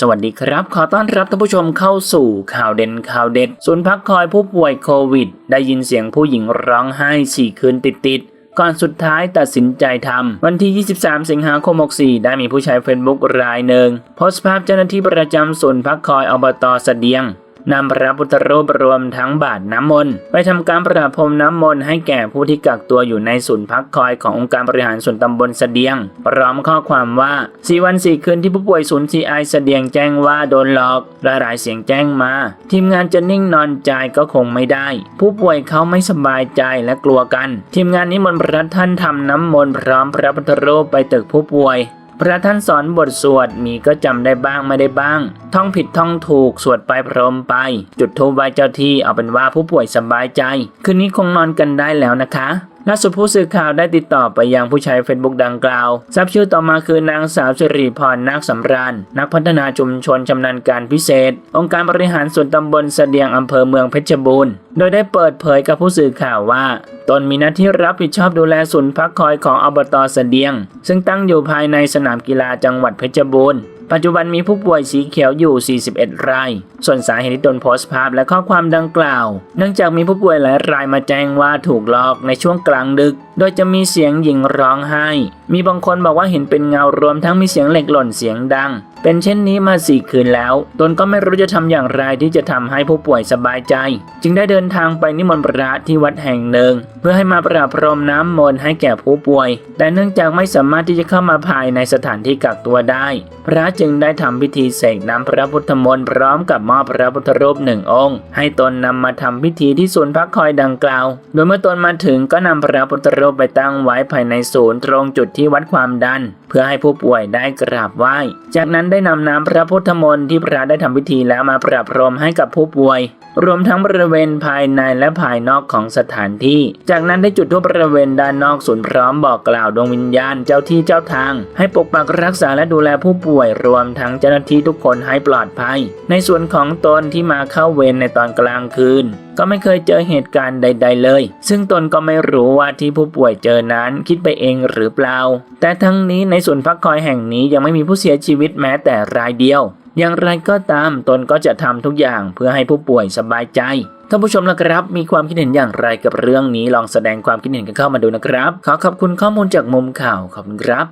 สวัสดีครับ ขอต้อนรับท่านผู้ชมเข้าสู่ข่าวเด่นข่าวเด็ด ศูนย์พักคอยผู้ป่วยโควิด ได้ยินเสียงผู้หญิงร้องไห้สี่คืนติดๆ ก่อนสุดท้ายตัดสินใจทำ วันที่ 23 สิงหาคม 64 ได้มีผู้ใช้เฟซบุ๊กรายหนึ่งโพสต์ภาพเจ้าหน้าที่ประจำศูนย์พักคอยอบตเสดียง นำพระพุทธรูปรวมทั้งบาทน้ำมนต์ไปทำการประพรมน้ำมนต์ให้แก่ผู้ที่กักตัวอยู่ในศูนย์พักคอยขององค์การบริหารส่วนตำบลเสดียง พร้อมข้อความว่าสี่วันสี่คืนที่ผู้ป่วยศูนย์ซีไอเสดียงแจ้งว่าโดนหลอกและหลายเสียงแจ้งมา ทีมงานจะนิ่งนอนใจก็คงไม่ได้ ผู้ป่วยเขาไม่สบายใจและกลัวกัน ทีมงานนิมนต์พระท่านทำน้ำมนต์พร้อมพระพุทธรูปไปตึกผู้ป่วย พระท่านสอนบทสวดมีก็จำได้บ้างไม่ได้บ้าง ท่องผิดท่องถูกสวดไปพรมไป จุดทูบไหว้เจ้าที่เอาเป็นว่าผู้ป่วยสบายใจ คืนนี้คงนอนกันได้แล้วนะคะ ล่าสุดผู้สื่อข่าวได้ติดต่อไปยังผู้ใช้เฟซบุ๊กดังกล่าว ทราบชื่อต่อมาคือนางสาวสิริพรนาคสำราญ นักพัฒนาชุมชนชำนาญการพิเศษ องค์การบริหารส่วนตำบลเสดียงอำเภอเมืองเพชรบูรณ์ โดยได้เปิดเผยกับผู้สื่อข่าวว่า ตนมีหน้าที่รับผิดชอบดูแลศูนย์พักคอยของอบตเสดียง ซึ่งตั้งอยู่ภายในสนามกีฬาจังหวัดเพชรบูรณ์ ปัจจุบันมีผู้ป่วยสีเขียวอยู่ 41 ราย ส่วนสาเหตุที่ตนโพสต์ภาพและข้อความดังกล่าว เนื่องจากมีผู้ป่วยหลายรายมาแจ้งว่าถูกหลอกในช่วงกลางดึก โดยจะมีเสียงหญิงร้องไห้ มีบางคนบอกว่าเห็นเป็นเงารวมทั้งมีเสียงเหล็กหล่นเสียงดัง เป็นเช่นนี้มาสี่คืนแล้ว ตนก็ไม่รู้จะทำอย่างไรที่จะทำให้ผู้ป่วยสบายใจ จึงได้เดินทางไปนิมนต์พระที่วัดแห่งหนึ่ง เพื่อให้มาประพรมน้ำมนต์ให้แก่ผู้ป่วย แต่เนื่องจากไม่สามารถที่จะเข้ามาภายในสถานที่กักตัวได้ พระจึงได้ทำพิธีเสกน้ำพระพุทธมนต์พร้อมกับมอบพระพุทธรูปหนึ่งองค์ ให้ตนนำมาทำพิธีที่ศูนย์พักคอยดังกล่าว โดยเมื่อตนมาถึงก็นำพระพุทธรูปปไปตั้งไว้ภายในศูนย์ตรงจุดที่วัดความดัน เพื่อให้ผู้ป่วยได้กราบไหว้ จากนั้นได้นำน้ำพระพุทธมนต์ที่พระได้ทำพิธีแล้วมาประพรมให้กับผู้ป่วย รวมทั้งบริเวณภายในและภายนอกของสถานที่ จากนั้นได้จุดทั่วบริเวณด้านนอกศูนย์พร้อมบอกกล่าวดวงวิญญาณเจ้าที่เจ้าทาง ให้ปกปักรักษาและดูแลผู้ป่วยรวมทั้งเจ้าหน้าที่ทุกคนให้ปลอดภัย ในส่วนของตนที่มาเข้าเวรในตอนกลางคืน ก็ไม่เคยเจอเหตุการณ์ใด ๆ เลย ซึ่งตนก็ไม่รู้ว่าที่ผู้ป่วยเจอนั้นคิดไปเองหรือเปล่า แต่ทั้งนี้ในศูนย์พักคอยแห่งนี้ยังไม่มีผู้เสียชีวิตแม้แต่รายเดียว อย่างไรก็ตามตนก็จะทำทุกอย่างเพื่อให้ผู้ป่วยสบายใจท่านผู้ชมนะครับ มีความคิดเห็นอย่างไรกับเรื่องนี้ลองแสดงความคิดเห็นกันเข้ามาดูนะครับ ขอขอบคุณข้อมูลจากมุมข่าวขอบคุณครับ